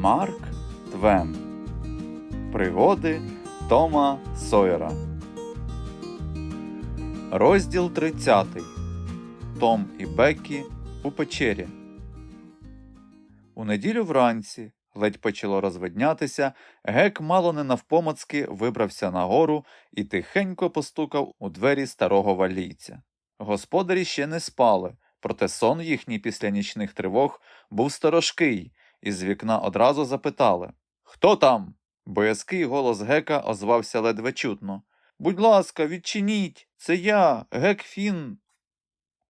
Марк Твен Пригоди Тома Сойера. Розділ 30. Том і Беккі у печері. У неділю вранці ледь почало розвиднятися, гек мало не навпомацки вибрався нагору і тихенько постукав у двері старого валійця. Господарі ще не спали, проте сон їхній після нічних тривог був сторожкий, і з вікна одразу запитали Хто там? Боязкий голос гека озвався ледве чутно. Будь ласка, відчиніть, це я, гек Фін.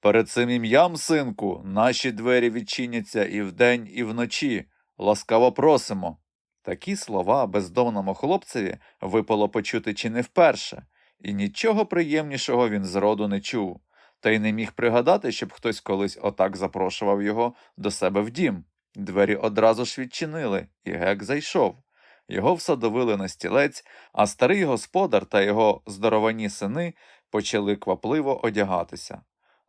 Перед цим ім'ям, синку, наші двері відчиняться і вдень, і вночі. Ласкаво просимо. Такі слова бездомному хлопцеві випало почути чи не вперше, і нічого приємнішого він зроду не чув, та й не міг пригадати, щоб хтось колись отак запрошував його до себе в дім. Двері одразу ж відчинили, і гек зайшов. Його всадовили на стілець, а старий господар та його здоровані сини почали квапливо одягатися.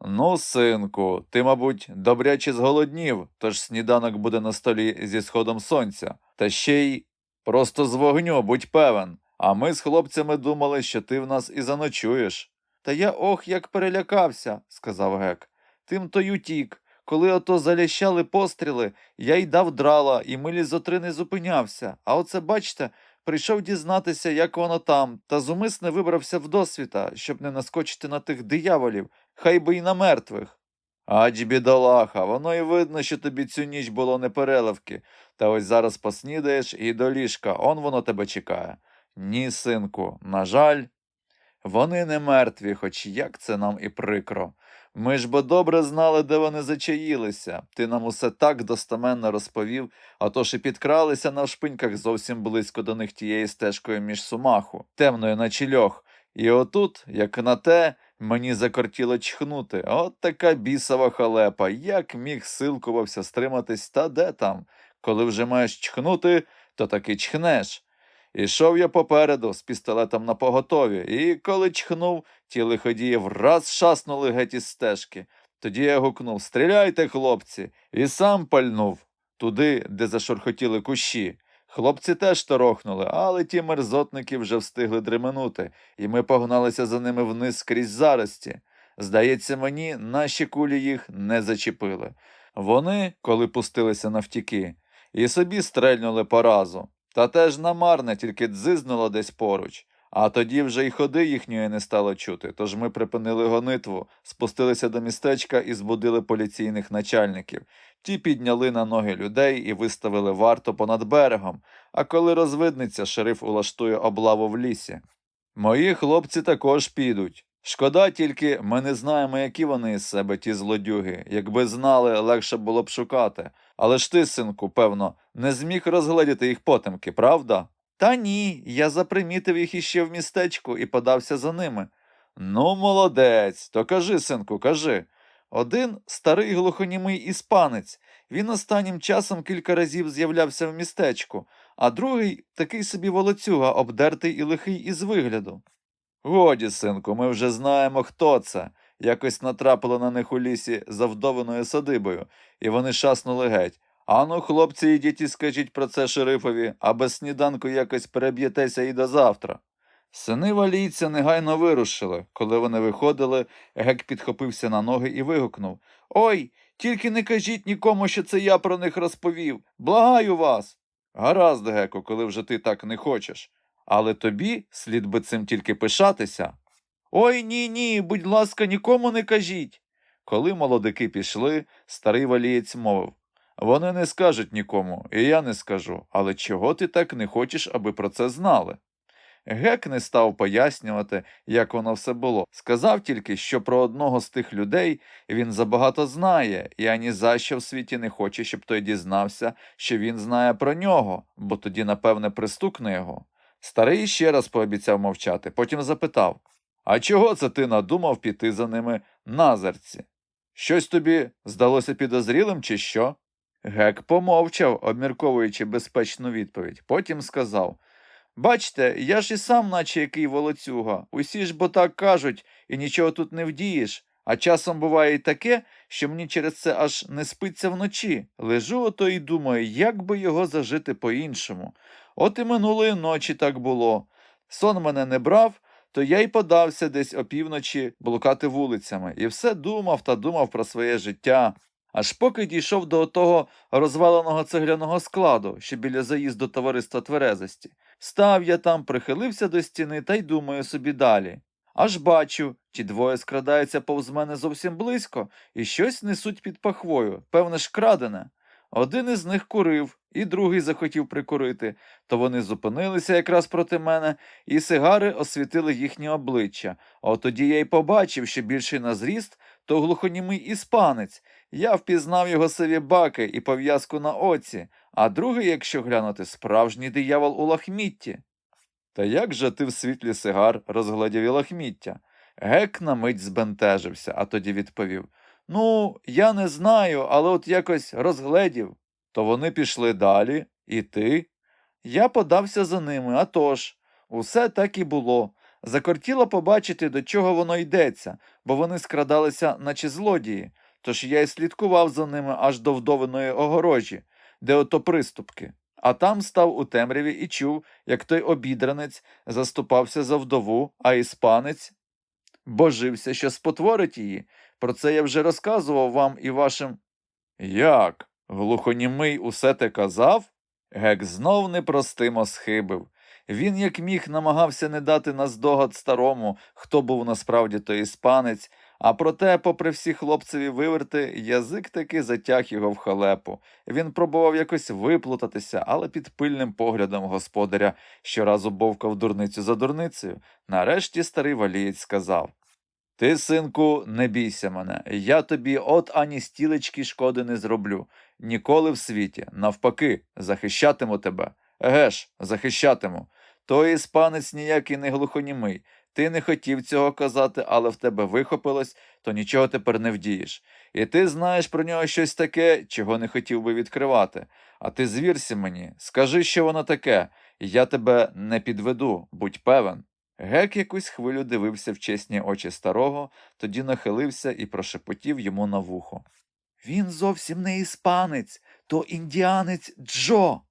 Ну, синку, ти, мабуть, добряче зголоднів, тож сніданок буде на столі зі сходом сонця, та ще й просто з вогню, будь певен. А ми з хлопцями думали, що ти в нас і заночуєш. Та я ох, як перелякався, сказав гек. Тим то й утік. Коли ото залящали постріли, я й дав драла, і милі зо три не зупинявся. А оце, бачте, прийшов дізнатися, як воно там, та зумисне вибрався в досвіта, щоб не наскочити на тих дияволів, хай би й на мертвих. Ач, бідолаха, воно й видно, що тобі цю ніч було не переливки, та ось зараз поснідаєш і до ліжка, он воно тебе чекає. Ні, синку, на жаль, вони не мертві, хоч як це нам і прикро. Ми ж бо добре знали, де вони зачаїлися. Ти нам усе так достеменно розповів, а то ж і підкралися на шпиньках зовсім близько до них тією стежкою між сумаху, темною наче льох. І отут, як на те, мені закортіло чхнути. От така бісова халепа, як міг силкувався стриматись, та де там? Коли вже маєш чхнути, то таки чхнеш. Ішов я попереду з пістолетом на поготові, і коли чхнув, ті лиходії враз шаснули геть із стежки. Тоді я гукнув Стріляйте, хлопці, і сам пальнув туди, де зашурхотіли кущі. Хлопці теж торохнули, але ті мерзотники вже встигли дременути, і ми погналися за ними вниз скрізь зарості. Здається мені, наші кулі їх не зачепили. Вони, коли пустилися навтіки, і собі стрельнули по разу. Та теж намарне, тільки дзизнуло десь поруч. А тоді вже й ходи їхньої не стало чути, тож ми припинили гонитву, спустилися до містечка і збудили поліційних начальників. Ті підняли на ноги людей і виставили варту понад берегом, а коли розвидниться, шериф улаштує облаву в лісі. Мої хлопці також підуть. Шкода тільки, ми не знаємо, які вони із себе ті злодюги. Якби знали, легше було б шукати. Але ж ти, синку, певно, не зміг розгледіти їх потемки, правда? Та ні, я запримітив їх іще в містечку і подався за ними. Ну, молодець, то кажи, синку, кажи. Один старий глухонімий іспанець. Він останнім часом кілька разів з'являвся в містечку, а другий такий собі волоцюга, обдертий і лихий із вигляду. Годі, синку, ми вже знаємо, хто це. Якось натрапили на них у лісі за вдовиною садибою, і вони шаснули геть. Ану, хлопці, ідіть і скажіть про це шерифові, а без сніданку якось переб'єтеся і до завтра. Сини валійця негайно вирушили. Коли вони виходили, гек підхопився на ноги і вигукнув Ой, тільки не кажіть нікому, що це я про них розповів. Благаю вас. Гаразд, Геку, коли вже ти так не хочеш. Але тобі слід би цим тільки пишатися. Ой ні, ні, будь ласка, нікому не кажіть. Коли молодики пішли, старий валієць мовив Вони не скажуть нікому, і я не скажу, але чого ти так не хочеш, аби про це знали? Гек не став пояснювати, як воно все було. Сказав тільки, що про одного з тих людей він забагато знає, і ані за що в світі не хоче, щоб той дізнався, що він знає про нього, бо тоді, напевне, пристукне його. Старий ще раз пообіцяв мовчати, потім запитав А чого це ти надумав піти за ними назерці? Щось тобі здалося підозрілим, чи що? Гек помовчав, обмірковуючи безпечну відповідь. Потім сказав Бачте, я ж і сам, наче який волоцюга. Усі ж бо так кажуть, і нічого тут не вдієш. А часом буває і таке, що мені через це аж не спиться вночі. Лежу ото і думаю, як би його зажити по-іншому. От і минулої ночі так було. Сон мене не брав, то я й подався десь опівночі блукати вулицями, і все думав та думав про своє життя. Аж поки дійшов до того розваленого цегляного складу, що біля заїзду товариства тверезості. Став я там, прихилився до стіни та й думаю собі далі. Аж бачу, ті двоє скрадаються повз мене зовсім близько і щось несуть під пахвою, певне ж крадене. Один із них курив, і другий захотів прикурити, то вони зупинилися якраз проти мене, і сигари освітили їхні обличчя. А тоді я й побачив, що більший на зріст, то глухонімий іспанець. Я впізнав його сиві баки і пов'язку на оці, а другий, якщо глянути, справжній диявол у лахмітті. Та як же ти в світлі сигар розглядів і лахміття? Гек на мить збентежився, а тоді відповів Ну, я не знаю, але от якось розгледів. То вони пішли далі, і ти? Я подався за ними, а тож, усе так і було. Закортіло побачити, до чого воно йдеться, бо вони скрадалися, наче злодії. Тож я й слідкував за ними аж до вдовиної огорожі, де ото приступки. А там став у темряві і чув, як той обідранець заступався за вдову, а іспанець божився, що спотворить її. Про це я вже розказував вам і вашим. Як? Глухонімий усе те казав? Гек знов непростимо схибив. Він, як міг, намагався не дати наздогад старому, хто був насправді той іспанець, а проте, попри всі хлопцеві виверти, язик таки затяг його в халепу. Він пробував якось виплутатися, але під пильним поглядом господаря щоразу бовкав дурницю за дурницею. Нарешті старий валієць сказав Ти, синку, не бійся мене, я тобі от ані стілечки шкоди не зроблю. Ніколи в світі, навпаки, захищатиму тебе. Еге ж, захищатиму. Той іспанець ніякий не глухонімий. Ти не хотів цього казати, але в тебе вихопилось, то нічого тепер не вдієш. І ти знаєш про нього щось таке, чого не хотів би відкривати. А ти звірся мені, скажи, що воно таке, я тебе не підведу, будь певен. Гек якусь хвилю дивився в чесні очі старого, тоді нахилився і прошепотів йому на вухо. Він зовсім не іспанець, то індіанець Джо.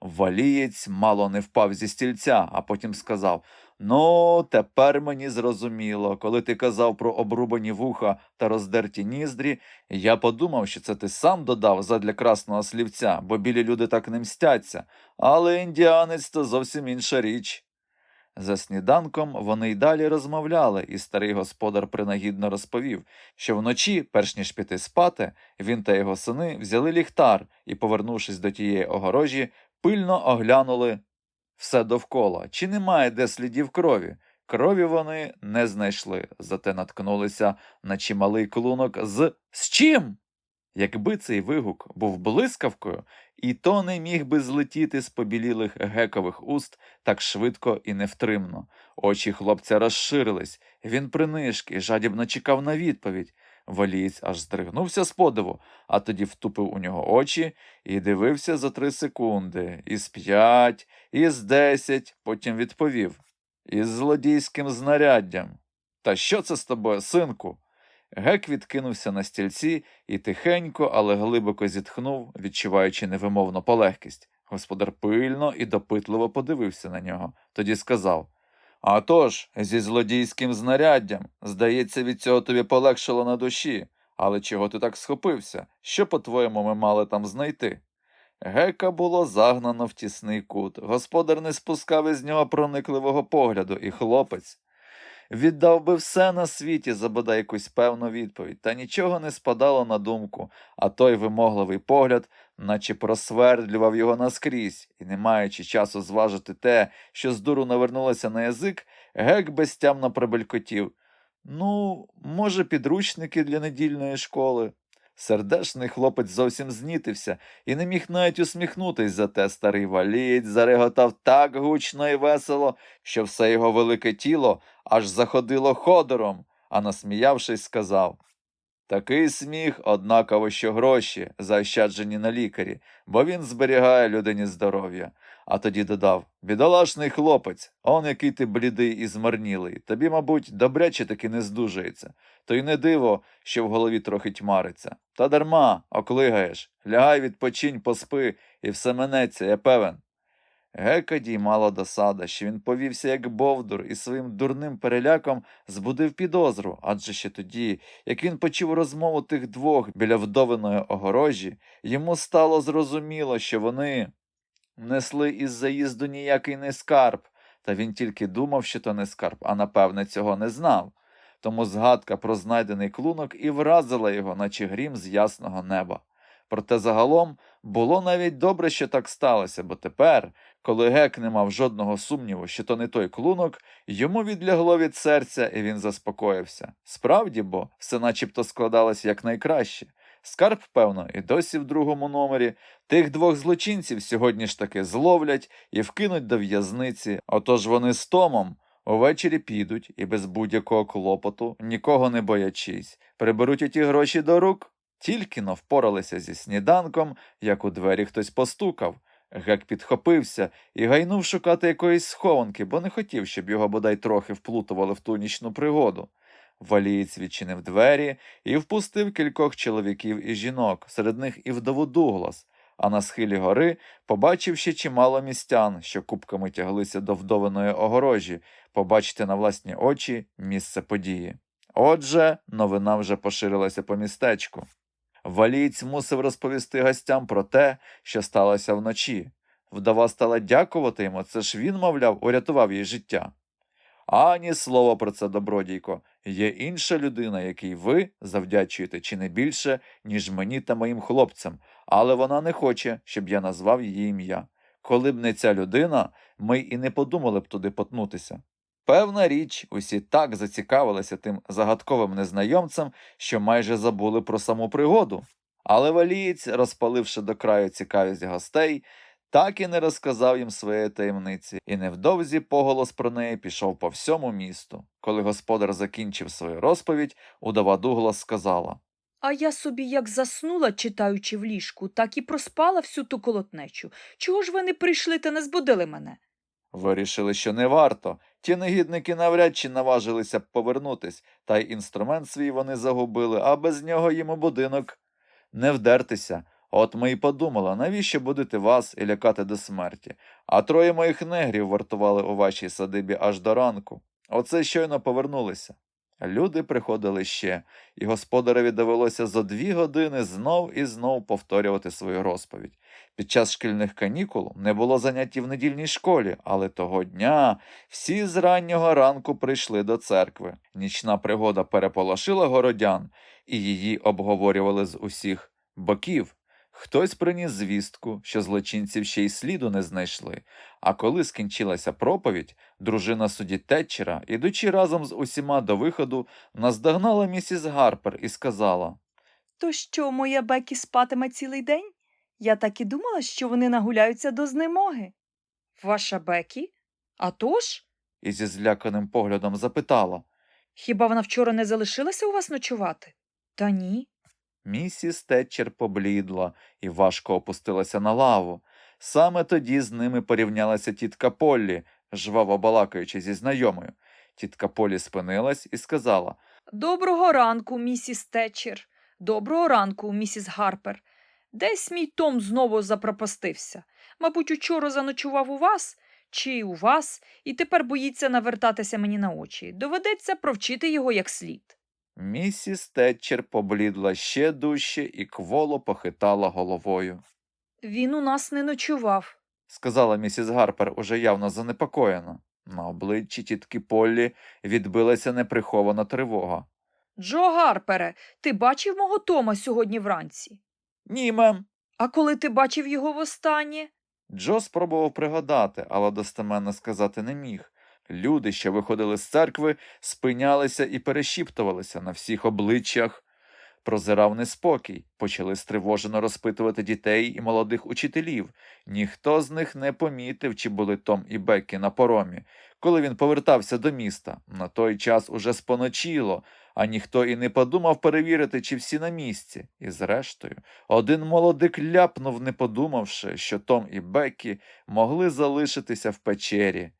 Валієць мало не впав зі стільця, а потім сказав Ну, тепер мені зрозуміло, коли ти казав про обрубані вуха та роздерті ніздрі, я подумав, що це ти сам додав задля красного слівця, бо білі люди так не мстяться, але індіанець то зовсім інша річ. За сніданком вони й далі розмовляли, і старий господар принагідно розповів, що вночі, перш ніж піти спати, він та його сини взяли ліхтар і, повернувшись до тієї огорожі, пильно оглянули все довкола, чи немає де слідів крові. Крові вони не знайшли, зате наткнулися на чималий клунок з з чим? Якби цей вигук був блискавкою, і то не міг би злетіти з побілілих гекових уст так швидко і невтримно. Очі хлопця розширились, він принишки, жадібно чекав на відповідь. Валієць аж здригнувся з подиву, а тоді втупив у нього очі і дивився за три секунди, із п'ять, із десять, потім відповів із злодійським знаряддям. Та що це з тобою, синку? Гек відкинувся на стільці і тихенько, але глибоко зітхнув, відчуваючи невимовну полегкість. Господар пильно і допитливо подивився на нього, тоді сказав «А тож, зі злодійським знаряддям, здається, від цього тобі полегшило на душі. Але чого ти так схопився? Що, по-твоєму, ми мали там знайти? Гека було загнано в тісний кут. Господар не спускав із нього проникливого погляду, і хлопець віддав би все на світі за бодай якусь певну відповідь, та нічого не спадало на думку, а той вимогливий погляд, наче просвердлював його наскрізь, і, не маючи часу зважити те, що з дуру навернулося на язик, гек безтямно прибелькотів. Ну, може, підручники для недільної школи. Сердешний хлопець зовсім знітився і не міг навіть усміхнутись, зате старий валієць зареготав так гучно і весело, що все його велике тіло аж заходило ходором, а насміявшись, сказав Такий сміх однаково, що гроші, заощаджені на лікарі, бо він зберігає людині здоров'я. А тоді додав Бідолашний хлопець, он який ти блідий і змарнілий. Тобі, мабуть, добряче таки не здужається. То й не диво, що в голові трохи тьмариться. Та дарма, оклигаєш. Лягай, відпочинь, поспи, і все минеться, я певен. Гека діймала досада, що він повівся як бовдур і своїм дурним переляком збудив підозру, адже ще тоді, як він почув розмову тих двох біля вдовиної огорожі, йому стало зрозуміло, що вони несли із заїзду ніякий не скарб, та він тільки думав, що то не скарб, а напевне цього не знав. Тому згадка про знайдений клунок і вразила його, наче грім з ясного неба. Проте загалом було навіть добре, що так сталося, бо тепер, коли гек не мав жодного сумніву, що то не той клунок, йому відлягло від серця, і він заспокоївся. Справді бо, все начебто складалось якнайкраще. Скарб, певно, і досі в другому номері. Тих двох злочинців сьогодні ж таки зловлять і вкинуть до в'язниці. Отож вони з Томом увечері підуть і без будь-якого клопоту, нікого не боячись, приберуть оті гроші до рук. Тільки но впоралися зі сніданком, як у двері хтось постукав. Гек підхопився і гайнув шукати якоїсь схованки, бо не хотів, щоб його бодай трохи вплутували в ту нічну пригоду. Валієць відчинив двері і впустив кількох чоловіків і жінок, серед них і вдову Дуглас, а на схилі гори побачив ще чимало містян, що купками тяглися до вдовиної огорожі, побачити на власні очі місце події. Отже, новина вже поширилася по містечку. Валієць мусив розповісти гостям про те, що сталося вночі. Вдова стала дякувати йому, це ж він, мовляв, урятував їй життя. Ані слова про це, добродійко. Є інша людина, якій ви завдячуєте чи не більше, ніж мені та моїм хлопцям, але вона не хоче, щоб я назвав її ім'я. Коли б не ця людина, ми і не подумали б туди потнутися. Певна річ, усі так зацікавилися тим загадковим незнайомцем, що майже забули про саму пригоду. Але валієць, розпаливши до краю цікавість гостей, так і не розказав їм своєї таємниці, і невдовзі поголос про неї пішов по всьому місту. Коли господар закінчив свою розповідь, удова Дуглас сказала А я собі як заснула, читаючи в ліжку, так і проспала всю ту колотнечу. Чого ж ви не прийшли та не збудили мене? Вирішили, що не варто. Ті негідники навряд чи наважилися б повернутись, та й інструмент свій вони загубили, а без нього їм у будинок не вдертися. От ми й подумали, навіщо будити вас і лякати до смерті. А троє моїх негрів вартували у вашій садибі аж до ранку. Оце щойно повернулися. Люди приходили ще, і господареві довелося за дві години знов і знов повторювати свою розповідь. Під час шкільних канікул не було заняттів в недільній школі, але того дня всі з раннього ранку прийшли до церкви. Нічна пригода переполошила городян, і її обговорювали з усіх боків. Хтось приніс звістку, що злочинців ще й сліду не знайшли. А коли скінчилася проповідь, дружина судді Тетчера, ідучи разом з усіма до виходу, наздогнала місіс Гарпер і сказала То що, моя Бекі спатиме цілий день? Я так і думала, що вони нагуляються до знемоги. Ваша Бекі? А тож? і зі зляканим поглядом запитала. Хіба вона вчора не залишилася у вас ночувати? Та ні. Місіс Тетчер поблідла і важко опустилася на лаву. Саме тоді з ними порівнялася тітка Поллі, жваво балакаючи зі знайомою. Тітка Полі спинилась і сказала Доброго ранку, місіс Тетчер. Доброго ранку, місіс Гарпер. Десь мій Том знову запропастився. Мабуть, учора заночував у вас чи у вас, і тепер боїться навертатися мені на очі. Доведеться провчити його як слід. Місіс Тетчер поблідла ще дужче і кволо похитала головою. Він у нас не ночував. Сказала місіс Гарпер уже явно занепокоєно. На обличчі тітки Поллі відбилася неприхована тривога. Джо Гарпере, ти бачив мого Тома сьогодні вранці? Ні, мем. А коли ти бачив його востаннє? Джо спробував пригадати, але достеменно сказати не міг. Люди, що виходили з церкви, спинялися і перешіптувалися на всіх обличчях. Прозирав неспокій, почали стривожено розпитувати дітей і молодих учителів. Ніхто з них не помітив, чи були Том і Беккі на поромі, коли він повертався до міста. На той час уже споночило, а ніхто і не подумав перевірити, чи всі на місці. І зрештою, один молодик ляпнув, не подумавши, що Том і Беккі могли залишитися в печері.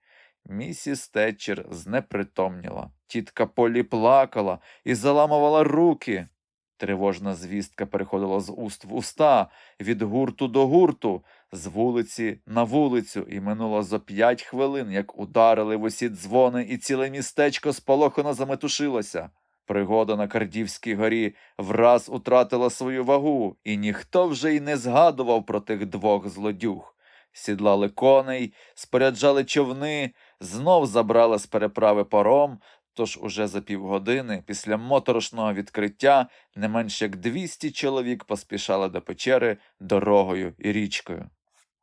Місіс Тетчер знепритомніла. Тітка Полі плакала і заламувала руки. Тривожна звістка переходила з уст в уста, від гурту до гурту, з вулиці на вулицю, і минуло зо п'ять хвилин, як ударили в усі дзвони, і ціле містечко сполохано заметушилося. Пригода на Кардівській горі враз утратила свою вагу, і ніхто вже й не згадував про тих двох злодюг. Сідлали коней, споряджали човни, знов забрали з переправи паром, тож уже за півгодини після моторошного відкриття не менш як 200 чоловік поспішали до печери дорогою і річкою.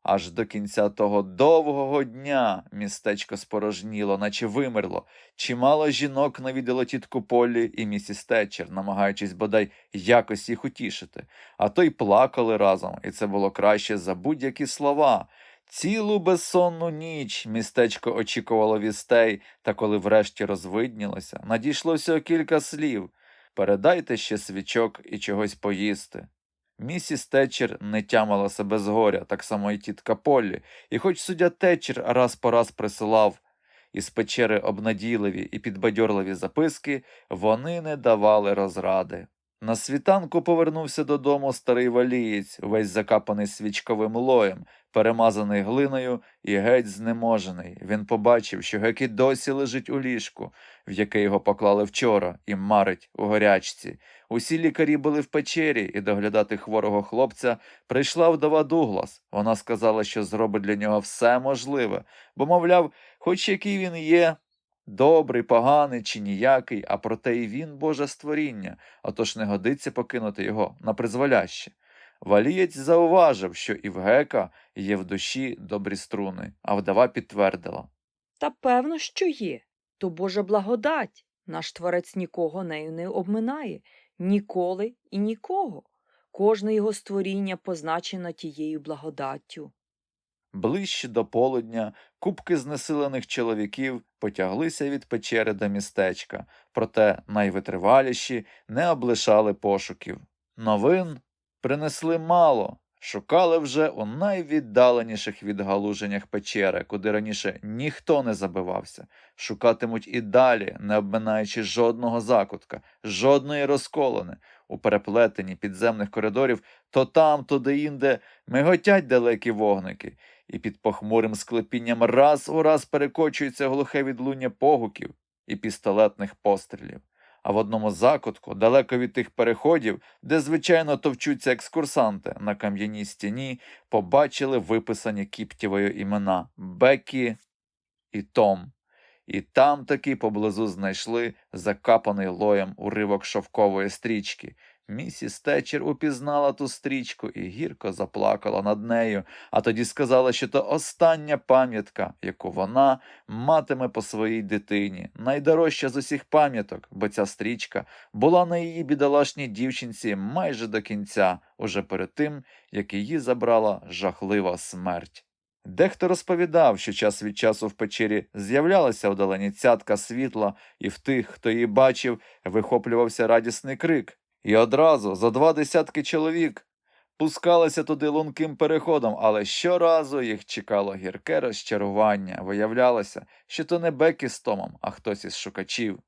Аж до кінця того довгого дня містечко спорожніло, наче вимерло. Чимало жінок навідало тітку Полі і місіс Тетчер, намагаючись бодай якось їх утішити, а то й плакали разом, і це було краще за будь-які слова. Цілу безсонну ніч містечко очікувало вістей, та коли врешті розвиднілося, надійшло всього кілька слів передайте ще свічок і чогось поїсти. Місіс Тетчер не тямила себе з горя, так само і тітка Поллі, і хоч суддя Тетчер раз по раз присилав із печери обнадійливі і підбадьорливі записки, вони не давали розради. На світанку повернувся додому старий валієць, весь закапаний свічковим лоєм, перемазаний глиною і геть знеможений. Він побачив, що гек і досі лежить у ліжку, в яке його поклали вчора, і марить у горячці. Усі лікарі були в печері, і доглядати хворого хлопця прийшла вдова Дуглас. Вона сказала, що зробить для нього все можливе, бо, мовляв, хоч який він є, добрий, поганий чи ніякий, а проте і він Боже створіння, отож не годиться покинути його на призволяще. Валієць зауважив, що і в гека є в душі добрі струни, а вдова підтвердила. Та певно, що є. То Божа благодать. Наш творець нікого нею не обминає, ніколи і нікого. Кожне його створіння позначено тією благодаттю. Ближче до полудня купки знесилених чоловіків потяглися від печери до містечка, проте найвитриваліші не облишали пошуків. Новин принесли мало, шукали вже у найвіддаленіших відгалуженнях печери, куди раніше ніхто не забивався. Шукатимуть і далі, не обминаючи жодного закутка, жодної розколини. У переплетенні підземних коридорів то там, то де-інде миготять далекі вогники, і під похмурим склепінням раз у раз перекочується глухе відлуння погуків і пістолетних пострілів. А в одному закутку, далеко від тих переходів, де звичайно товчуться екскурсанти на кам'яній стіні, побачили виписані кіптєвою імена Бекі і Том. І там таки поблизу знайшли закапаний лоєм уривок шовкової стрічки. Місіс Тетчер упізнала ту стрічку і гірко заплакала над нею, а тоді сказала, що то остання пам'ятка, яку вона матиме по своїй дитині, найдорожча з усіх пам'яток, бо ця стрічка була на її бідолашній дівчинці майже до кінця, уже перед тим, як її забрала жахлива смерть. Дехто розповідав, що час від часу в печері з'являлася вдалені цятка світла, і в тих, хто її бачив, вихоплювався радісний крик. І одразу за два десятки чоловік пускалися туди лунким переходом, але щоразу їх чекало гірке розчарування. Виявлялося, що то не Бекі з Томом, а хтось із шукачів.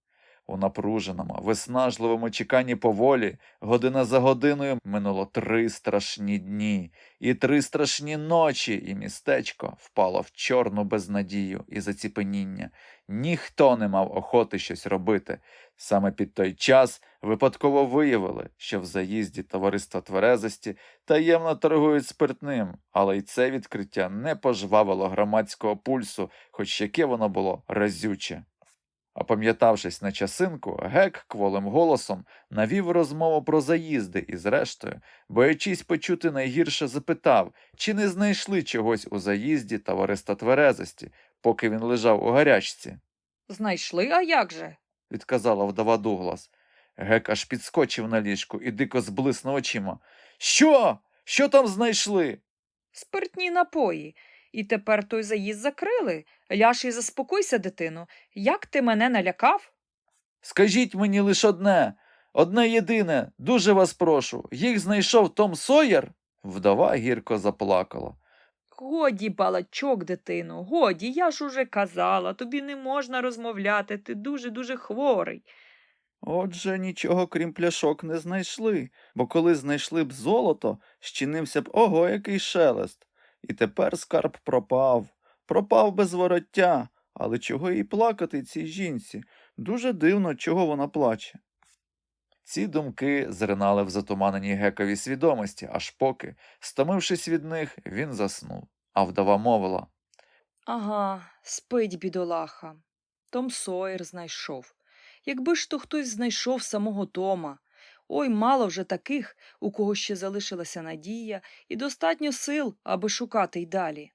У напруженому, виснажливому чеканні поволі, година за годиною минуло три страшні дні і три страшні ночі, і містечко впало в чорну безнадію і заціпеніння. Ніхто не мав охоти щось робити. Саме під той час випадково виявили, що в заїзді товариства тверезості таємно торгують спиртним, але й це відкриття не пожвавило громадського пульсу, хоч яке воно було разюче. Опам'ятавшись на часинку, гек кволим голосом навів розмову про заїзди і, зрештою, боячись почути найгірше, запитав, чи не знайшли чогось у заїзді товариства тверезості, поки він лежав у гарячці, Знайшли, а як же? відказала вдова Дуглас. Гек аж підскочив на ліжку і дико зблиснув очима. Що? Що там знайшли? Спиртні напої. І тепер той заїзд закрили. Ляж і заспокойся, дитино. Як ти мене налякав? Скажіть мені лише одне, одне єдине, дуже вас прошу, їх знайшов Том Сойер? Вдова гірко заплакала. Годі, балачок, дитино, годі, я ж уже казала, тобі не можна розмовляти, ти дуже-дуже хворий. Отже, нічого крім пляшок не знайшли, бо коли знайшли б золото, щинився б ого який шелест. І тепер скарб пропав, пропав без вороття. Але чого їй плакати цій жінці? Дуже дивно, чого вона плаче. Ці думки зринали в затуманеній гековій свідомості, аж поки, стомившись від них, він заснув. А вдова мовила Ага, спить бідолаха. Том Сойер знайшов. Якби ж то хтось знайшов самого Тома. Ой, мало вже таких, у кого ще залишилася надія, і достатньо сил, аби шукати й далі.